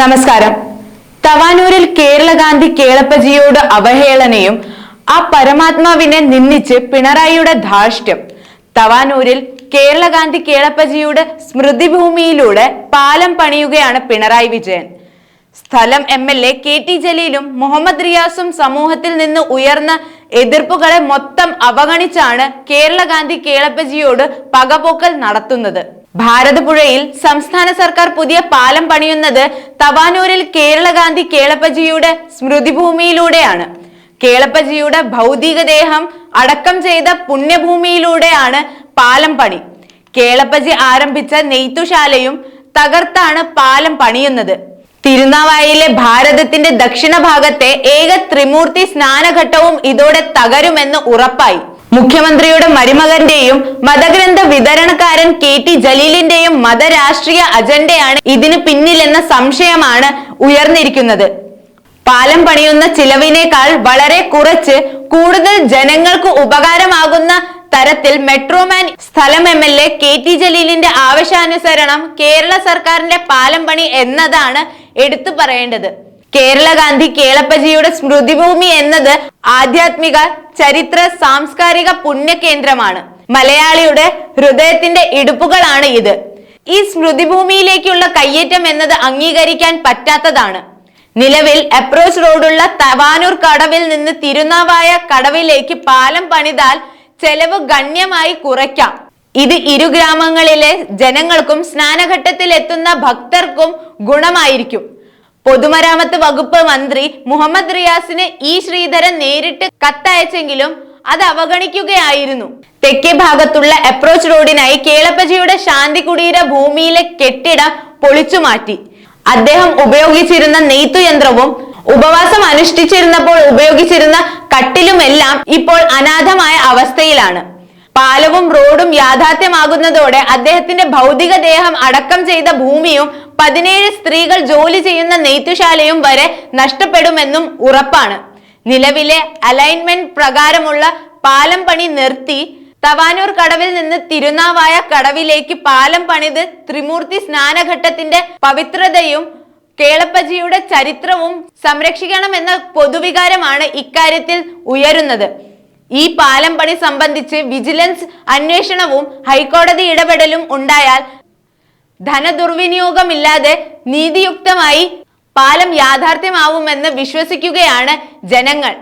നമസ്കാരം. തവാനൂരിൽ കേരളഗാന്ധി കേളപ്പജിയോട് അവഹേളനയും ആ പരമാത്മാവിനെ നിന്ദിച്ച് പിണറായിയുടെ ധാർഷ്ട്യം. തവാനൂരിൽ കേരളഗാന്ധി കേളപ്പജിയുടെ സ്മൃതിഭൂമിയിലൂടെ പാലം പണിയുകയാണ് പിണറായി വിജയൻ. സ്ഥലം M L A K T ജലീലും Muhammad റിയാസും സമൂഹത്തിൽ നിന്ന് ഉയർന്ന എതിർപ്പുകളെ മൊത്തം അവഗണിച്ചാണ് കേരള ഗാന്ധി കേളപ്പജിയോട് പകപോക്കൽ നടത്തുന്നത്. ഭാരതപ്പുഴയിൽ സംസ്ഥാന സർക്കാർ പുതിയ പാലം പണിയുന്നത് തവാനൂരിൽ കേരളഗാന്ധി കേളപ്പജിയുടെ സ്മൃതിഭൂമിയിലൂടെയാണ്. കേളപ്പജിയുടെ ഭൗതികദേഹം അടക്കം ചെയ്ത പുണ്യഭൂമിയിലൂടെയാണ് പാലം പണി. കേളപ്പജി ആരംഭിച്ച നെയ്ത്തുശാലയും തകർത്താണ് പാലം പണിയുന്നത്. തിരുനാവായിലെ ഭാരതത്തിന്റെ ദക്ഷിണ ഭാഗത്തെ ഏക ത്രിമൂർത്തി സ്നാനഘട്ടവും ഇതോടെ തകരുമെന്ന് ഉറപ്പായി. മുഖ്യമന്ത്രിയുടെ മരുമകന്റെയും മതഗ്രന്ഥ വിതരണക്കാരൻ കെ ടി ജലീലിന്റെയും മതരാഷ്ട്രീയ അജണ്ടയാണ് ഇതിന് പിന്നിലെന്ന സംശയമാണ് ഉയർന്നിരിക്കുന്നത്. പാലം പണിയുന്ന ചിലവിനേക്കാൾ വളരെ കുറച്ച് കൂടുതൽ ജനങ്ങൾക്ക് ഉപകാരമാകുന്ന തരത്തിൽ മെട്രോമാൻ സ്ഥലം M L A K T ജലീലിന്റെ ആവശ്യാനുസരണം കേരള സർക്കാരിന്റെ പാലം പണി എന്നതാണ് എടുത്തു പറയേണ്ടത്. കേരള ഗാന്ധി കേളപ്പജിയുടെ സ്മൃതിഭൂമി എന്നത് ആധ്യാത്മിക ചരിത്ര സാംസ്കാരിക പുണ്യകേന്ദ്രമാണ് മലയാളിയുടെ ഹൃദയത്തിന്റെ ഇടുപ്പുകളാണ് ഇത്. ഈ സ്മൃതിഭൂമിയിലേക്കുള്ള കയ്യേറ്റം എന്നത് അംഗീകരിക്കാൻ പറ്റാത്തതാണ്. നിലവിൽ അപ്രോച്ച് റോഡുള്ള തവാനൂർ കടവിൽ നിന്ന് തിരുനാവായ കടവിലേക്ക് പാലം പണിതാൽ ചെലവ് ഗണ്യമായി കുറയ്ക്കാം. ഇത് ഇരു ഗ്രാമങ്ങളിലെ ജനങ്ങൾക്കും സ്നാനഘട്ടത്തിൽ എത്തുന്ന ഭക്തർക്കും ഗുണമായിരിക്കും. പൊതുമരാമത്ത് വകുപ്പ് മന്ത്രി മുഹമ്മദ് റിയാസിന് ഈ ശ്രീധരൻ നേരിട്ട് കത്തയച്ചെങ്കിലും അത് അവഗണിക്കുകയായിരുന്നു. തെക്കേ ഭാഗത്തുള്ള അപ്രോച്ച് റോഡിനായി കേളപ്പജിയുടെ ശാന്തി കുടീര ഭൂമിയിലെ കെട്ടിടം പൊളിച്ചു മാറ്റി. അദ്ദേഹം ഉപയോഗിച്ചിരുന്ന നെയ്ത്തുയന്ത്രവും ഉപവാസം അനുഷ്ഠിച്ചിരുന്നപ്പോൾ ഉപയോഗിച്ചിരുന്ന കട്ടിലുമെല്ലാം ഇപ്പോൾ അനാഥമായ അവസ്ഥയിലാണ്. പാലവും റോഡും യാഥാർത്ഥ്യമാകുന്നതോടെ അദ്ദേഹത്തിന്റെ ഭൗതികദേഹം അടക്കം ചെയ്ത ഭൂമിയും പതിനേഴ് സ്ത്രീകൾ ജോലി ചെയ്യുന്ന നെയ്ത്തുശാലയും വരെ നഷ്ടപ്പെടുമെന്നും ഉറപ്പാണ്. നിലവിലെ അലൈൻമെന്റ് പ്രകാരമുള്ള പാലം പണി നിർത്തി തവാനൂർ കടവിൽ നിന്ന് തിരുനാവായ കടവിലേക്ക് പാലം പണിത് ത്രിമൂർത്തി സ്നാനഘട്ടത്തിന്റെ പവിത്രതയും കേളപ്പജിയുടെ ചരിത്രവും സംരക്ഷിക്കണമെന്ന പൊതുവികാരമാണ് ഇക്കാര്യത്തിൽ ഉയരുന്നത്. ഈ പാലം പണി സംബന്ധിച്ച് വിജിലൻസ് അന്വേഷണവും ഹൈക്കോടതി ഇടപെടലും ഉണ്ടായാൽ ധനദുർവിനിയോഗമില്ലാതെ നീതിയുക്തമായി പാലം യാഥാർത്ഥ്യമാവുമെന്ന് വിശ്വസിക്കുകയാണ് ജനങ്ങൾ.